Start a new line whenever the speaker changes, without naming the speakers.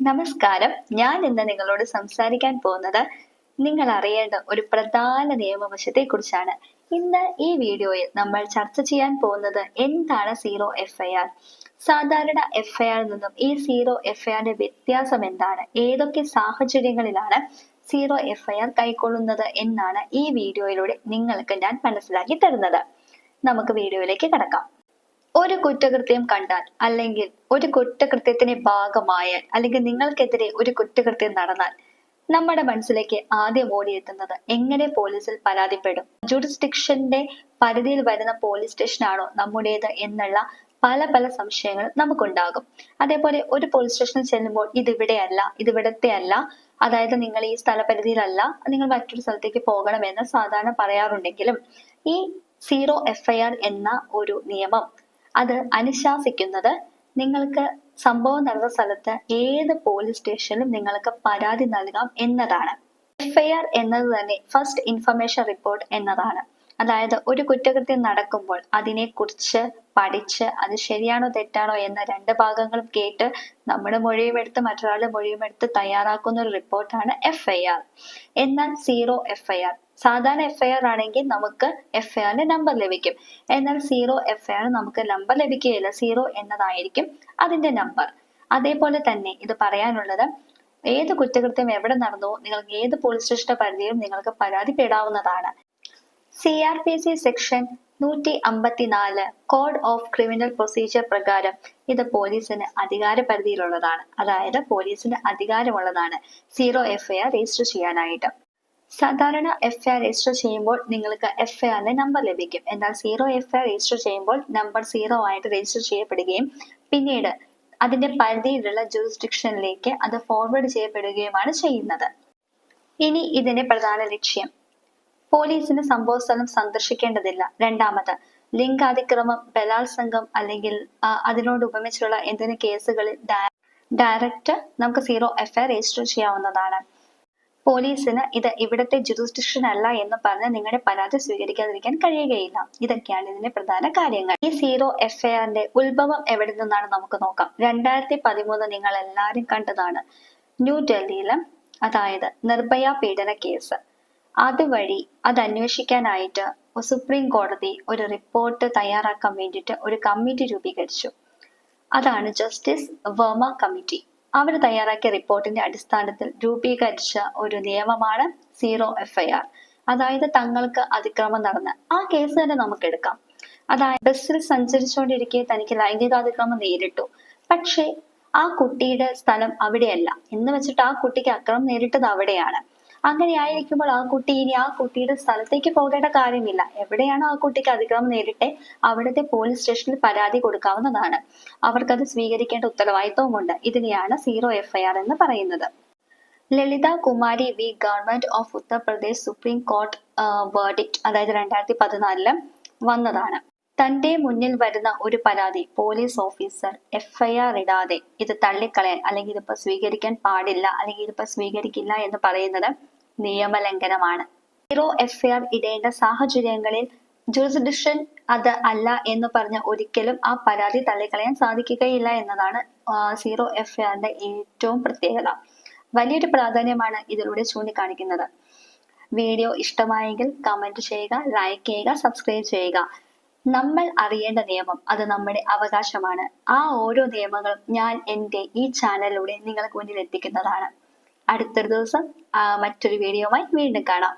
നമസ്കാരം. ഞാൻ ഇന്ന് നിങ്ങളോട് സംസാരിക്കാൻ പോകുന്നത് നിങ്ങൾ അറിയേണ്ട ഒരു പ്രധാന നിയമവശത്തെ കുറിച്ചാണ് ഇന്ന് ഈ വീഡിയോയിൽ നമ്മൾ ചർച്ച ചെയ്യാൻ പോകുന്നത് എന്താണ് സീറോ എഫ് ഐ ആർ സാധാരണ എഫ് ഐ ആറിൽ നിന്നും ഈ സീറോ എഫ് ഐ ആറിന്റെ വ്യത്യാസം എന്താണ്? ഏതൊക്കെ സാഹചര്യങ്ങളിലാണ് സീറോ എഫ് ഐ ആർ കൈക്കൊള്ളുന്നത് എന്നാണ് ഈ വീഡിയോയിലൂടെ നിങ്ങൾക്ക് ഞാൻ മനസ്സിലാക്കി തരുന്നത്. നമുക്ക് വീഡിയോയിലേക്ക് കടക്കാം. ഒരു കുറ്റകൃത്യം കണ്ടാൽ അല്ലെങ്കിൽ ഒരു കുറ്റകൃത്യത്തിന്റെ ഭാഗമായാൽ അല്ലെങ്കിൽ നിങ്ങൾക്കെതിരെ ഒരു കുറ്റകൃത്യം നടന്നാൽ നമ്മുടെ മനസ്സിലേക്ക് ആദ്യം ഓടിയെത്തുന്നത് എങ്ങനെ പോലീസിൽ പരാതിപ്പെടും? ജുഡിസ്ഡിക്ഷന്റെ പരിധിയിൽ വരുന്ന പോലീസ് സ്റ്റേഷനാണോ നമ്മുടേത് എന്നുള്ള പല പല സംശയങ്ങൾ നമുക്കുണ്ടാകും. അതേപോലെ ഒരു പോലീസ് സ്റ്റേഷനിൽ ചെല്ലുമ്പോൾ ഇതിവിടെയല്ല ഇതിവിടത്തെ അല്ല. അതായത് നിങ്ങൾ ഈ സ്ഥലപരിധിയിലല്ല നിങ്ങൾ മറ്റൊരു സ്ഥലത്തേക്ക് പോകണമെന്ന് സാധാരണ പറയാറുണ്ടെങ്കിലും ഈ സീറോ എഫ്ഐആർ എന്ന ഒരു നിയമം അത് അനുശാസിക്കുന്നത് നിങ്ങൾക്ക് സംഭവം നടന്ന സ്ഥലത്ത് ഏത് പോലീസ് സ്റ്റേഷനിലും നിങ്ങൾക്ക് പരാതി നൽകാം എന്നതാണ്. എഫ്ഐആർ എന്നത് തന്നെ ഫസ്റ്റ് ഇൻഫർമേഷൻ റിപ്പോർട്ട് എന്നതാണ്. അതായത് ഒരു കുറ്റകൃത്യം നടക്കുമ്പോൾ അതിനെക്കുറിച്ച് പഠിച്ച് അത് ശരിയാണോ തെറ്റാണോ എന്ന രണ്ട് ഭാഗങ്ങളും കേട്ട് നമ്മുടെ മൊഴിയും എടുത്ത് മറ്റൊരാളുടെ മൊഴിയും എടുത്ത് തയ്യാറാക്കുന്ന ഒരു റിപ്പോർട്ടാണ് എഫ് ഐ ആർ എന്നാൽ സീറോ എഫ് ഐ ആർ സാധാരണ എഫ് ഐ ആർ ആണെങ്കിൽ നമുക്ക് എഫ് ഐ ആറിന്റെ നമ്പർ ലഭിക്കും. എന്നാൽ സീറോ എഫ് ഐ ആർ നമുക്ക് നമ്പർ ലഭിക്കുകയില്ല. സീറോ എന്നതായിരിക്കും അതിന്റെ നമ്പർ അതേപോലെ തന്നെ ഇത് പറയാനുള്ളത് ഏത് കുറ്റകൃത്യം എവിടെ നടന്നു നിങ്ങൾക്ക് ഏത് പോലീസ് സ്റ്റേഷന്റെ പരിധിയിലും നിങ്ങൾക്ക് പരാതിപ്പെടാവുന്നതാണ്. C R P C section നൂറ്റി അമ്പത്തിനാല് കോഡ് ഓഫ് ക്രിമിനൽ പ്രൊസീജിയർ പ്രകാരം ഇത് പോലീസിന് അധികാര പരിധിയിലുള്ളതാണ് അതായത് പോലീസിന് അധികാരമുള്ളതാണ് zero F I R register ചെയ്യാനായിട്ട്. സാധാരണ എഫ് ഐ രജിസ്റ്റർ ചെയ്യുമ്പോൾ നിങ്ങൾക്ക് എഫ് ഐ ആറിന്റെ നമ്പർ ലഭിക്കും. എന്നാൽ സീറോ എഫ് ഐ രജിസ്റ്റർ ചെയ്യുമ്പോൾ നമ്പർ സീറോ ആയിട്ട് രജിസ്റ്റർ ചെയ്യപ്പെടുകയും പിന്നീട് അതിന്റെ പരിധിയിലുള്ള ജൂറിസ്ഡിക്ഷനിലേക്ക് അത് ഫോർവേഡ് ചെയ്യപ്പെടുകയുമാണ് ചെയ്യുന്നത്. ഇനി ഇതിന്റെ പ്രധാന ലക്ഷ്യം. പോലീസിന് സംഭവസ്ഥലം സന്ദർശിക്കേണ്ടതില്ല. രണ്ടാമത് ലിംഗാതിക്രമം ബലാത്സംഗം അല്ലെങ്കിൽ അതിനോട് ഉപമിച്ചുള്ള എന്തെങ്കിലും കേസുകളിൽ ഡയറക്റ്റ് നമുക്ക് സീറോ എഫ് ഐ രജിസ്റ്റർ ചെയ്യാവുന്നതാണ്. പോലീസിന് ഇത് ഇവിടുത്തെ ജുറിസ്ഡിക്ഷൻ അല്ല എന്ന് പറഞ്ഞ് നിങ്ങളുടെ പരാതി സ്വീകരിക്കാതിരിക്കാൻ കഴിയുകയില്ല. ഇതൊക്കെയാണ് ഇതിന്റെ പ്രധാന കാര്യങ്ങൾ. ഈ സീറോ എഫ് ഐ ആറിന്റെ ഉത്ഭവം എവിടെ നിന്നാണ് നമുക്ക് നോക്കാം. രണ്ടായിരത്തി പതിമൂന്ന് നിങ്ങൾ എല്ലാവരും കണ്ടതാണ് ന്യൂഡൽഹിയിലെ അതായത് നിർഭയ പീഡന കേസ്. അതുവഴി അത് അന്വേഷിക്കാനായിട്ട് സുപ്രീം കോടതി ഒരു റിപ്പോർട്ട് തയ്യാറാക്കാൻ വേണ്ടിയിട്ട് ഒരു കമ്മിറ്റി രൂപീകരിച്ചു. അതാണ് ജസ്റ്റിസ് വർമ്മ കമ്മിറ്റി. അവർ തയ്യാറാക്കിയ റിപ്പോർട്ടിന്റെ അടിസ്ഥാനത്തിൽ രൂപീകരിച്ച ഒരു നിയമമാണ് സീറോ എഫ്ഐആർ. അതായത് തങ്ങൾക്ക് അതിക്രമം നടന്ന. ആ കേസ് തന്നെ നമുക്ക് എടുക്കാം. അതായത് ബസ്സിൽ സഞ്ചരിച്ചുകൊണ്ടിരിക്കെ തനിക്ക് ലൈംഗികാതിക്രമം നേരിട്ടു. പക്ഷേ ആ കുട്ടിയുടെ സ്ഥലം അവിടെയല്ല. എന്ന് വെച്ചിട്ട് ആ കുട്ടിക്ക് അക്രമം നേരിട്ടത് അവിടെയാണ്. അങ്ങനെ ആയിരിക്കുമ്പോൾ ആ കുട്ടി ഇനി ആ കുട്ടിയുടെ സ്ഥലത്തേക്ക് പോകേണ്ട കാര്യമില്ല. എവിടെയാണോ ആ കുട്ടിക്ക് അതിക്രമം നേരിട്ടെ അവിടുത്തെ പോലീസ് സ്റ്റേഷനിൽ പരാതി കൊടുക്കാവുന്നതാണ്. അവർക്കത് സ്വീകരിക്കേണ്ട ഉത്തരവാദിത്വമുണ്ട് ഇതിനെയാണ് സീറോ എഫ്ഐആർ എന്ന് പറയുന്നത്. Lalitha Kumari v government of Uttar Pradesh supreme court verdict അതായത് രണ്ടായിരത്തി പതിനാലിൽ വന്നതാണ്. തന്റെ മുന്നിൽ വരുന്ന ഒരു പരാതി പോലീസ് ഓഫീസർ എഫ്ഐആർ ഇടാതെ ഇത് തള്ളിക്കളയാൻ അല്ലെങ്കിൽ ഇതിപ്പോ സ്വീകരിക്കാൻ പാടില്ല അല്ലെങ്കിൽ ഇതിപ്പോ സ്വീകരിക്കില്ല എന്ന് പറയുന്നത് നിയമലംഘനമാണ്. സീറോ ആർ ഇടേണ്ട സാഹചര്യങ്ങളിൽ ജുറിസ്ഡിക്ഷൻ അത് അല്ല എന്ന് പറഞ്ഞ് ഒരിക്കലും ആ പരാതി തള്ളിക്കളയാൻ സാധിക്കുകയില്ല എന്നതാണ് സീറോ എഫ് ഐ ആറിന്റെ ഏറ്റവും പ്രത്യേകത. വലിയൊരു പ്രാധാന്യമാണ് ഇതിലൂടെ ചൂണ്ടിക്കാണിക്കുന്നത്. വീഡിയോ ഇഷ്ടമായെങ്കിൽ കമന്റ് ചെയ്യുക ലൈക്ക് ചെയ്യുക സബ്സ്ക്രൈബ് ചെയ്യുക. നമ്മൾ അറിയേണ്ട നിയമം അത് നമ്മുടെ അവകാശമാണ്. ആ ഓരോ നിയമങ്ങളും ഞാൻ എന്റെ ഈ ചാനലിലൂടെ നിങ്ങൾക്ക് മുന്നിൽ എത്തിക്കുന്നതാണ്. അടുത്തൊരു ദിവസം മറ്റൊരു വീഡിയോയുമായി വീണ്ടും കാണാം.